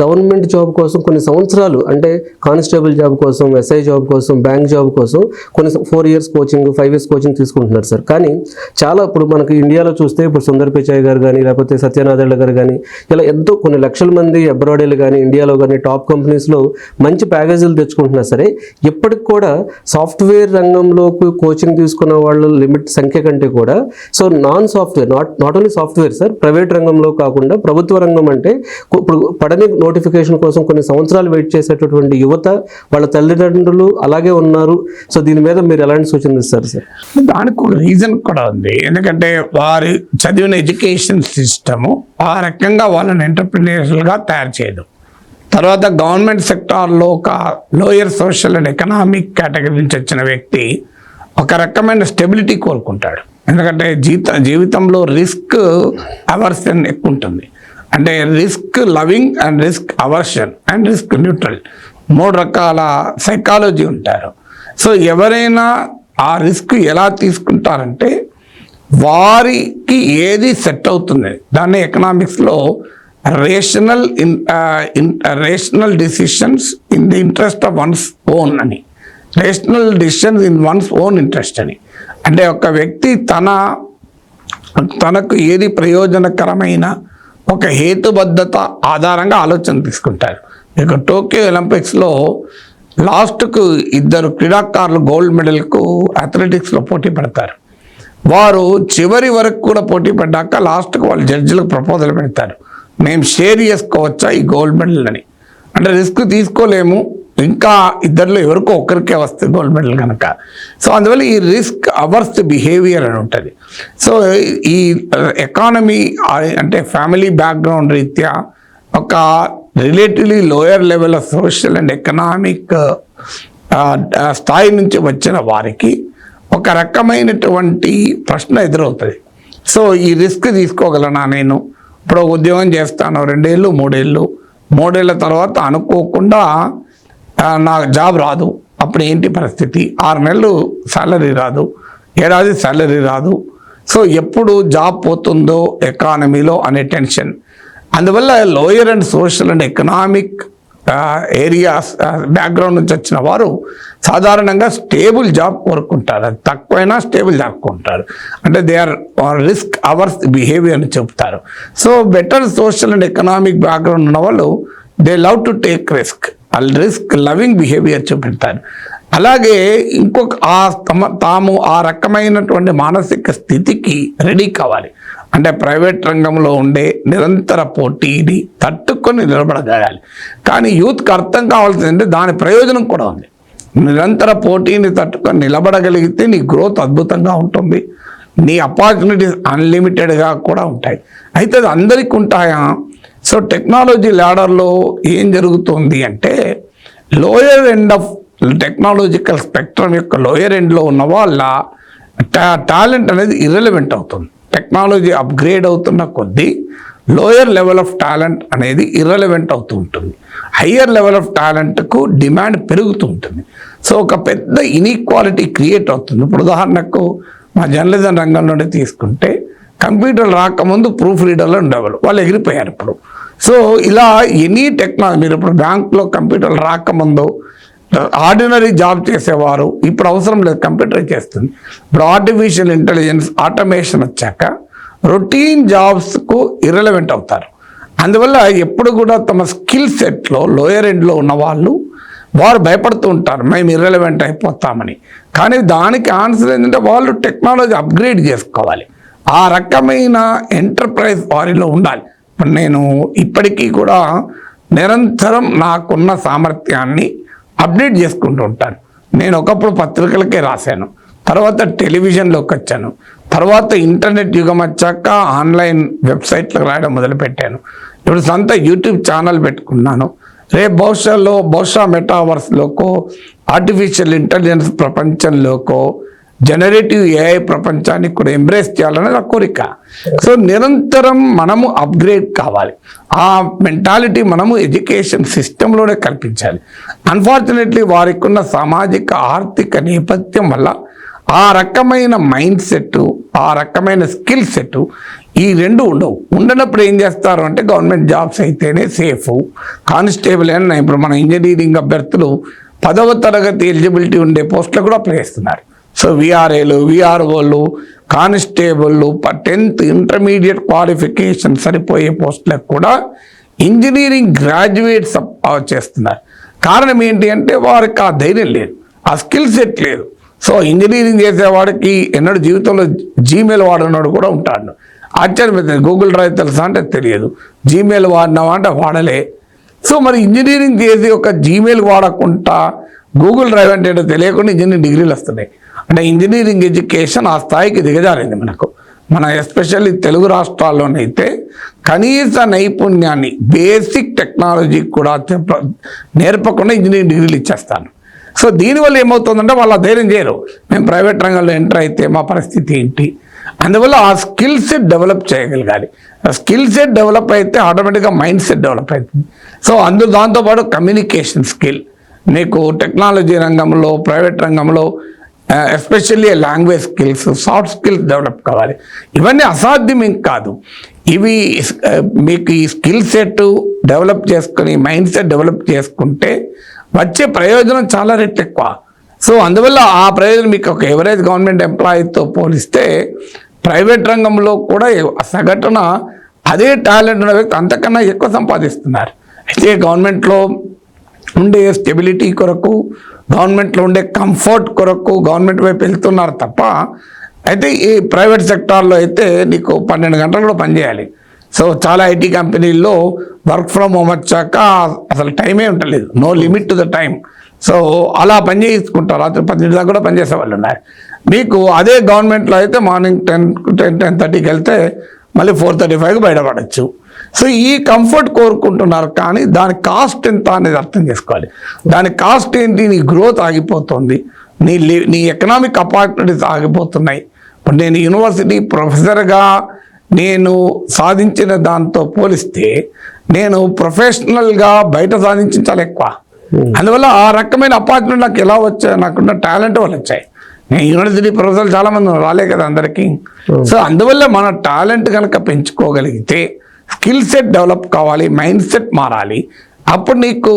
Government job కోసం కొన్ని సంవత్సరాలు అంటే కానిస్టేబుల్ జాబ్ కోసం ఎస్ఐ జాబ్ కోసం బ్యాంక్ జాబ్ కోసం కొన్ని four years coaching five years coaching తీసుకుంటున్నారు సార్. కానీ చాలా ఇప్పుడు మనకి ఇండియాలో చూస్తే ఇప్పుడు సుందర్ పిచాయ్ గారు కానీ లేకపోతే సత్యనారాయణ గారు కానీ ఇలా ఎంతో కొన్ని లక్షల మంది అబ్రాడీలు కానీ ఇండియాలో కానీ టాప్ కంపెనీస్లో మంచి ప్యాకేజీలు తెచ్చుకుంటున్నా సరే. ఇప్పటికి కూడా సాఫ్ట్వేర్ రంగంలో కోచింగ్ తీసుకున్న వాళ్ళ లిమిట్ సంఖ్య కంటే కూడా so non software not not only software sir private రంగంలో కాకుండా ప్రభుత్వ రంగం అంటే ఇప్పుడు పడని నోటిఫికేషన్ కోసం కొన్ని సంవత్సరాలు వెయిట్ చేసేటటువంటి యువత వాళ్ళ తల్లిదండ్రులు అలాగే ఉన్నారు. సో దీని మీద మీరు ఎలాంటి సూచనలు ఇస్తారు సార్? దానికి ఒక రీజన్ కూడా ఉంది. ఎందుకంటే వారి చదివిన ఎడ్యుకేషన్ సిస్టము ఆ రకంగా వాళ్ళని ఎంటర్ప్రినర్స్గా తయారు చేయదు. తర్వాత గవర్నమెంట్ సెక్టార్లో ఒక lower social and economic category నుంచి వచ్చిన వ్యక్తి ఒక రకమైన స్టెబిలిటీ కోరుకుంటాడు. ఎందుకంటే జీత జీవితంలో రిస్క్ అవర్షన్ ఎక్కువ ఉంటుంది. అంటే risk loving and risk aversion and risk neutral మూడు రకాల సైకాలజీ ఉంటారు. సో ఎవరైనా ఆ రిస్క్ ఎలా తీసుకుంటారంటే వారికి ఏది సెట్ అవుతుంది దాన్ని ఎకనామిక్స్లో rational in in rational decisions in the interest of one's own అని rational decisions in one's own interest అని. అంటే ఒక వ్యక్తి తన తనకు ఏది ప్రయోజనకరమైన ఒక హేతుబద్ధత ఆధారంగా ఆలోచన తీసుకుంటారు. ఇక టోక్యో ఒలింపిక్స్లో లాస్ట్కు ఇద్దరు క్రీడాకారులు గోల్డ్ మెడల్కు అథ్లెటిక్స్లో పోటీ పడతారు. వారు చివరి వరకు కూడా పోటీ పడ్డాక లాస్ట్కు వాళ్ళు జడ్జిలకు ప్రపోజల్ పెడతారు. మేము షేర్ చేసుకోవచ్చా ఈ గోల్డ్ మెడల్ అని. అంటే రిస్క్ తీసుకోలేము. ఇంకా ఇద్దరిలో ఎవరికో ఒక్కరికే వస్తుంది గోల్డ్ మెడల్ కనుక సో అందువల్ల ఈ రిస్క్ అవర్స్ బిహేవియర్ అని ఉంటుంది. సో ఈ ఎకానమీ అంటే ఫ్యామిలీ బ్యాక్గ్రౌండ్ రీత్యా ఒక relatively lower level of social and economic స్థాయి నుంచి వచ్చిన వారికి ఒక రకమైనటువంటి ప్రశ్న ఎదురవుతుంది. సో ఈ రిస్క్ తీసుకోగలనా నేను? ఇప్పుడు ఉద్యోగం చేస్తాను రెండేళ్ళు మూడేళ్ళు. మూడేళ్ళ తర్వాత అనుకోకుండా నాకు జాబ్ రాదు. అప్పుడు ఏంటి పరిస్థితి? ఆరు నెలలు సాలరీ రాదు. ఏడాది సాలరీ రాదు. సో ఎప్పుడు జాబ్ పోతుందో ఎకానమీలో అనే టెన్షన్. అందువల్ల lower and social and economic areas background నుంచి వచ్చిన వారు సాధారణంగా స్టేబుల్ జాబ్ కోరుకుంటారు. అది తక్కువైనా స్టేబుల్ జాబ్ కోరుకుంటారు అంటే they are risk averse behaviour అని చెప్తారు. So better social and economic background ఉన్న వాళ్ళు they love to take risk. వాళ్ళు రిస్క్ లవింగ్ బిహేవియర్ చూపెడతారు. అలాగే ఇంకొక ఆ తమ తాము ఆ రకమైనటువంటి మానసిక స్థితికి రెడీ కావాలి. అంటే ప్రైవేట్ రంగంలో ఉండే నిరంతర పోటీని తట్టుకొని నిలబడగలగాలి. కానీ యూత్కి అర్థం కావాల్సిందంటే దాని ప్రయోజనం కూడా ఉంది. నిరంతర పోటీని తట్టుకొని నిలబడగలిగితే నీ గ్రోత్ అద్భుతంగా ఉంటుంది. నీ అపార్చునిటీస్ అన్లిమిటెడ్గా కూడా ఉంటాయి. అయితే అది అందరికీ ఉంటాయా? సో టెక్నాలజీ ల్యాడర్లో ఏం జరుగుతుంది అంటే lower end of technological spectrum యొక్క లోయర్ ఎండ్లో ఉన్న వాళ్ళ టాలెంట్ అనేది ఇర్రెలవెంట్ అవుతుంది. టెక్నాలజీ అప్గ్రేడ్ అవుతున్న కొద్దీ లోయర్ లెవెల్ ఆఫ్ టాలెంట్ అనేది ఇర్రెలవెంట్ అవుతూ ఉంటుంది. హయ్యర్ లెవెల్ ఆఫ్ టాలెంట్కు డిమాండ్ పెరుగుతూ ఉంటుంది. సో ఒక పెద్ద ఇన్ఈక్వాలిటీ క్రియేట్ అవుతుంది. ఇప్పుడు ఉదాహరణకు మా జర్నలిజం రంగంలోనే తీసుకుంటే కంప్యూటర్ రాకముందు ప్రూఫ్ రీడర్లు ఉండేవాళ్ళు. వాళ్ళు ఎగిరిపోయారు ఇప్పుడు. సో ఇలా ఎనీ టెక్నాలజీ మీరు ఇప్పుడు బ్యాంక్లో కంప్యూటర్లు రాకముందు ఆర్డినరీ జాబ్ చేసేవారు ఇప్పుడు అవసరం లేదు కంప్యూటర్ చేస్తుంది. ఇప్పుడు ఆర్టిఫిషియల్ ఇంటెలిజెన్స్ ఆటోమేషన్ వచ్చాక రొటీన్ జాబ్స్కు ఇర్రెలవెంట్ అవుతారు. అందువల్ల ఎప్పుడు కూడా తమ స్కిల్ సెట్లో లోయర్ ఎండ్లో ఉన్న వాళ్ళు వారు భయపడుతూ ఉంటారు మేము ఇర్రెలవెంట్ అయిపోతామని. కానీ దానికి ఆన్సర్ ఏంటంటే వాళ్ళు టెక్నాలజీ అప్గ్రేడ్ చేసుకోవాలి. ఆ రకమైన ఎంటర్ప్రైజ్ వారిలో ఉండాలి. ఇప్పుడు నేను ఇప్పటికీ కూడా నిరంతరం నాకున్న సామర్థ్యాన్ని అప్డేట్ చేసుకుంటూ ఉంటాను. నేను ఒకప్పుడు పత్రికలకే రాశాను. తర్వాత టెలివిజన్లోకి వచ్చాను. తర్వాత ఇంటర్నెట్ యుగం వచ్చాక ఆన్లైన్ వెబ్సైట్లకు రాయడం మొదలుపెట్టాను. ఇప్పుడు సొంత యూట్యూబ్ ఛానల్ పెట్టుకున్నాను. రేపు భవిష్యత్తులో బహుశా మెటావర్స్లోకో ఆర్టిఫిషియల్ ఇంటెలిజెన్స్ ప్రపంచంలోకో జనరేటివ్ ఏఐ ప్రపంచానికి కూడా ఎంబ్రేస్ చేయాలనేది నా కోరిక. సో నిరంతరం మనము అప్గ్రేడ్ కావాలి. ఆ మెంటాలిటీ మనము ఎడ్యుకేషన్ సిస్టంలోనే కల్పించాలి. అన్ఫార్చునేట్లీ వారికి ఉన్న సామాజిక ఆర్థిక నేపథ్యం వల్ల ఆ రకమైన మైండ్ సెట్ ఆ రకమైన స్కిల్ సెట్ ఈ రెండు ఉండవు. ఉండనప్పుడు ఏం చేస్తారు అంటే గవర్నమెంట్ జాబ్స్ అయితేనే సేఫ్ కానిస్టేబుల్ అయినా ఇప్పుడు మన ఇంజనీరింగ్ అభ్యర్థులు పదవ తరగతి ఎలిజిబిలిటీ ఉండే పోస్టులు కూడా అప్లై చేస్తున్నారు. సో విఆర్ఏలు విఆర్ఓలు కానిస్టేబుల్ టెన్త్ ఇంటర్మీడియట్ క్వాలిఫికేషన్ సరిపోయే పోస్టులకు కూడా ఇంజనీరింగ్ గ్రాడ్యుయేట్స్ చేస్తున్నారు. కారణం ఏంటి అంటే వారికి ఆ ధైర్యం లేదు ఆ స్కిల్ సెట్ లేదు. సో ఇంజనీరింగ్ చేసేవాడికి ఎన్నడూ జీవితంలో జీమెయిల్ వాడినాడు కూడా ఉంటాడు. ఆశ్చర్యపోతుంది గూగుల్ డ్రైవ్ తెలుసా అంటే తెలియదు. జీమెయిల్ వాడినావా అంటే వాడలే. సో మరి ఇంజనీరింగ్ చేసి ఒక జీమెయిల్ వాడకుండా గూగుల్ డ్రైవ్ అంటే ఏంటో తెలియకుండా ఇంజనీరింగ్ డిగ్రీలు వస్తున్నాయి. అంటే ఇంజనీరింగ్ ఎడ్యుకేషన్ ఆ స్థాయికి దిగజారింది మనకు. మన ఎస్పెషల్లీ తెలుగు రాష్ట్రాల్లోనైతే కనీస నైపుణ్యాన్ని బేసిక్ టెక్నాలజీ కూడా నేర్పకుండా ఇంజనీరింగ్ డిగ్రీలు ఇచ్చేస్తాను. సో దీనివల్ల ఏమవుతుందంటే వాళ్ళు ధైర్యం చేయరు. మేము ప్రైవేట్ రంగంలో ఎంటర్ అయితే మా పరిస్థితి ఏంటి? అందువల్ల ఆ స్కిల్ సెట్ డెవలప్ చేయగలగాలి. ఆ స్కిల్ సెట్ డెవలప్ అయితే ఆటోమేటిక్గా మైండ్ సెట్ డెవలప్ అవుతుంది. సో అందు దాంతోపాటు కమ్యూనికేషన్ స్కిల్. నీకు టెక్నాలజీ రంగంలో ప్రైవేట్ రంగంలో especially language skills soft skills develop కావాలి. ఇవన్నీ అసాధ్యం ఇంక కాదు. ఇవి uh, మీకు ఈ స్కిల్ సెట్ డెవలప్ చేసుకుని మైండ్ సెట్ డెవలప్ చేసుకుంటే వచ్చే ప్రయోజనం చాలా రెట్లు ఎక్కువ. సో అందువల్ల ఆ ప్రయోజనం మీకు ఒక ఎవరేజ్ గవర్నమెంట్ ఎంప్లాయీతో పోలిస్తే ప్రైవేట్ రంగంలో కూడా సగటున అదే టాలెంట్ ఉన్న వ్యక్తి అంతకన్నా ఎక్కువ సంపాదిస్తున్నారు. అయితే గవర్నమెంట్లో ఉండే స్టెబిలిటీ కొరకు గవర్నమెంట్లో ఉండే కంఫర్ట్ కొరకు గవర్నమెంట్ వైపు వెళ్తున్నారు తప్ప అయితే ఈ ప్రైవేట్ సెక్టార్లో అయితే నీకు పన్నెండు గంటలు కూడా పనిచేయాలి సో చాలా ఐటీ కంపెనీల్లో వర్క్ ఫ్రమ్ హోమ్ వచ్చాక అసలు టైమే ఉండలేదు. No limit to the time so అలా పని చేసుకుంటారు రాత్రి పన్నెండు దాకా కూడా పనిచేసే వాళ్ళు ఉన్నారు. మీకు అదే గవర్నమెంట్లో అయితే మార్నింగ్ టెన్ టెన్ టెన్ థర్టీకి వెళ్తే మళ్ళీ ఫోర్ థర్టీ ఫైవ్కి బయటపడచ్చు. సో ఈ కంఫర్ట్ కోరుకుంటున్నారు కానీ దాని కాస్ట్ ఎంత అనేది అర్థం చేసుకోవాలి. దాని కాస్ట్ ఏంటి? నీ గ్రోత్ ఆగిపోతుంది. నీ లి నీ ఎకనామిక్ ఆపర్చునిటీస్ ఆగిపోతున్నాయి. ఇప్పుడు నేను యూనివర్సిటీ ప్రొఫెసర్గా నేను సాధించిన దాంతో పోలిస్తే నేను ప్రొఫెషనల్గా బయట సాధించిన చాలా ఎక్కువ అందువల్ల ఆ రకమైన ఆపర్చునిటీ నాకు ఎలా వచ్చాయి? నాకున్న టాలెంట్ వల్ల వచ్చాయి. నేను యూనివర్సిటీ ప్రొఫెసర్లు చాలా మంది రాలే కదా అందరికీ. సో అందువల్ల మన టాలెంట్ కనుక పెంచుకోగలిగితే స్కిల్ సెట్ డెవలప్ కావాలి మైండ్ సెట్ మారాలి. అప్పుడు నీకు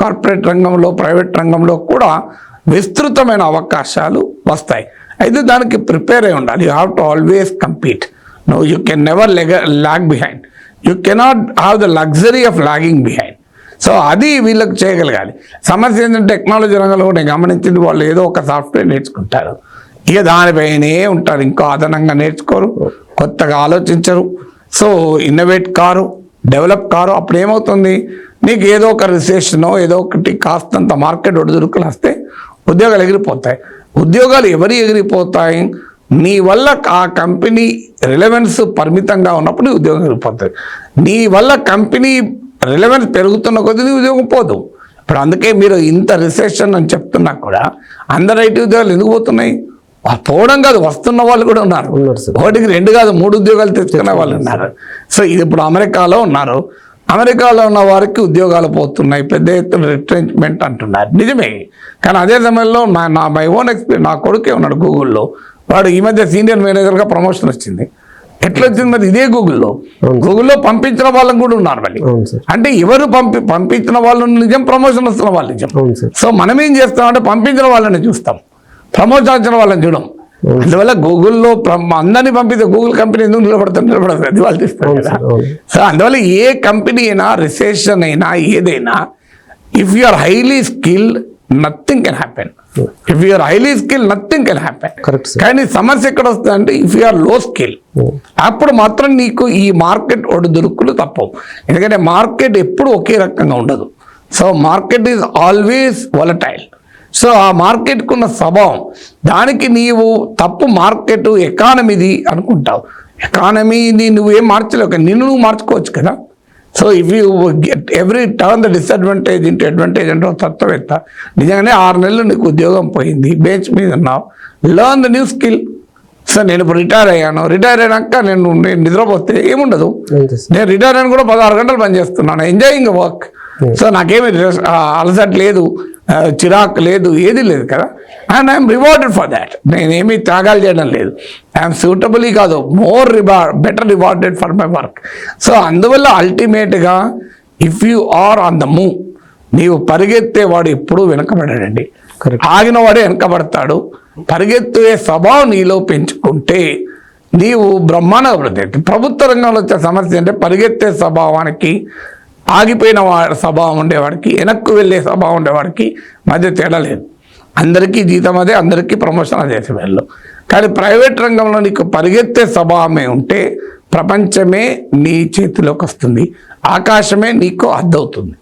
కార్పొరేట్ రంగంలో ప్రైవేట్ రంగంలో కూడా విస్తృతమైన అవకాశాలు వస్తాయి. అయితే దానికి ప్రిపేర్ అయి ఉండాలి. You have to always compete. No you can never lag lag behind. You cannot have the luxury of lagging behind. So అది వీళ్ళకి చేయగలగాలి. సమస్య ఏంటంటే టెక్నాలజీ రంగంలో నేను గమనించింది వాళ్ళు ఏదో ఒక సాఫ్ట్వేర్ నేర్చుకుంటారు. ఇక దానిపైనే ఉంటారు. ఇంకో అదనంగా నేర్చుకోరు. కొత్తగా ఆలోచించరు. సో ఇన్నోవేట్ కారు డెవలప్ కారు అప్పుడు ఏమవుతుంది నీకు ఏదో ఒక రిసెషనో ఏదో ఒకటి కాస్తంత మార్కెట్ ఒడిదుడుకులు వస్తే ఉద్యోగాలు ఎగిరిపోతాయి. ఉద్యోగాలు ఎవరి ఎగిరిపోతాయి? నీ వల్ల ఆ కంపెనీ రిలవెన్స్ పరిమితంగా ఉన్నప్పుడు నీ ఉద్యోగం ఎగిరిపోతుంది నీ వల్ల కంపెనీ రిలవెన్స్ పెరుగుతున్న కొద్దీ నీ ఉద్యోగం పోదు. ఇప్పుడు అందుకే మీరు ఇంత రిసెషన్ అని చెప్తున్నా కూడా అందరు ఐటీ ఉద్యోగాలు ఎందుకు పోతున్నాయి? ఆ పోవడం కాదు వస్తున్న వాళ్ళు కూడా ఉన్నారు. ఒకటికి రెండు కాదు మూడు ఉద్యోగాలు తెచ్చుకునే వాళ్ళు ఉన్నారు. సో ఇది ఇప్పుడు అమెరికాలో ఉన్నారు. అమెరికాలో ఉన్న వారికి ఉద్యోగాలు పోతున్నాయి పెద్ద ఎత్తున రిట్రెంచ్మెంట్ అంటున్నారు. నిజమే. కానీ అదే సమయంలో నా నా మై ఓన్ ఎక్స్పీరియన్స్ నా కొడుకే ఉన్నాడు గూగుల్లో. వాడు ఈ మధ్య సీనియర్ మేనేజర్గా ప్రమోషన్ వచ్చింది. ఎట్లా వచ్చింది మరి? ఇదే గూగుల్లో. గూగుల్లో పంపించిన వాళ్ళని కూడా ఉన్నారు మళ్ళీ. అంటే ఎవరు పంపి పంపించిన వాళ్ళు నిజం ప్రమోషన్ వస్తున్న వాళ్ళు నిజం. సో మనం ఏం చేస్తామంటే పంపించిన వాళ్ళని చూస్తాం. ప్రమోషన్ వచ్చిన వాళ్ళని చూడం. అందువల్ల గూగుల్లో అందరినీ పంపిస్తే గూగుల్ కంపెనీ ఎందుకు నిలబడతారు నిలబడదు అది వాళ్ళు అవును సో అందువల్ల ఏ కంపెనీ అయినా రిసెషన్ అయినా ఏదైనా if you are highly skilled nothing can happen if you are highly skill nothing can happen కానీ సమస్య ఎక్కడ వస్తుందంటే ఇఫ్ యు ఆర్లో స్కిల్ అప్పుడు మాత్రం నీకు ఈ మార్కెట్ ఒడిదుడుకులు తప్పవు. ఎందుకంటే మార్కెట్ ఎప్పుడు ఒకే రకంగా ఉండదు. So market is always volatile so ఆ మార్కెట్కు ఉన్న స్వభావం దానికి నీవు తప్పు మార్కెట్ ఎకానమీది అనుకుంటావు. ఎకానమీని నువ్వేం మార్చలేవు నిన్ను నువ్వు మార్చుకోవచ్చు కదా. So if you get every turn the disadvantage into advantage అంటే తత్వవేత్త. నిజంగానే ఆరు నెలలు నీకు ఉద్యోగం పోయింది బెంచ్ మీద ఉన్నావు. Learn the new skill so నేను ఇప్పుడు రిటైర్ అయ్యాను. రిటైర్ అయినాక నేను నేను నిద్రపోతే ఏముండదు. సార్ నేను రిటైర్ అయిన కూడా పదహారు గంటలు పనిచేస్తున్నాను ఎంజాయింగ్ వర్క్ సో నాకేమి అలసట లేదు. చిరాకు లేదు ఏది లేదు కదా. And I'm rewarded for that నేనేమి త్యాగాలు చేయడం లేదు. ఐఎమ్ సూటబుల్లీ కాదు more reward better rewarded for my work so అందువల్ల అల్టిమేట్గా if you are on the move నీవు పరిగెత్తేవాడు ఎప్పుడూ వెనకబడాడండి. ఆగిన వాడే వెనకబడతాడు. పరిగెత్తే స్వభావం నీలో పెంచుకుంటే నీవు బ్రహ్మాండ అభివృద్ధి ప్రభుత్వ రంగంలో వచ్చే సమస్య అంటే పరిగెత్తే స్వభావానికి ఆగిపోయిన వాడి స్వభావం ఉండేవాడికి వెనక్కు వెళ్ళే స్వభావం ఉండేవాడికి మధ్య తేడా లేదు. అందరికీ జీతం అదే అందరికీ ప్రమోషన్ అదే వెళ్ళు కానీ ప్రైవేట్ రంగంలో నీకు పరిగెత్తే స్వభావమే ఉంటే ప్రపంచమే నీ చేతిలోకి వస్తుంది. ఆకాశమే నీకు అద్దవుతుంది.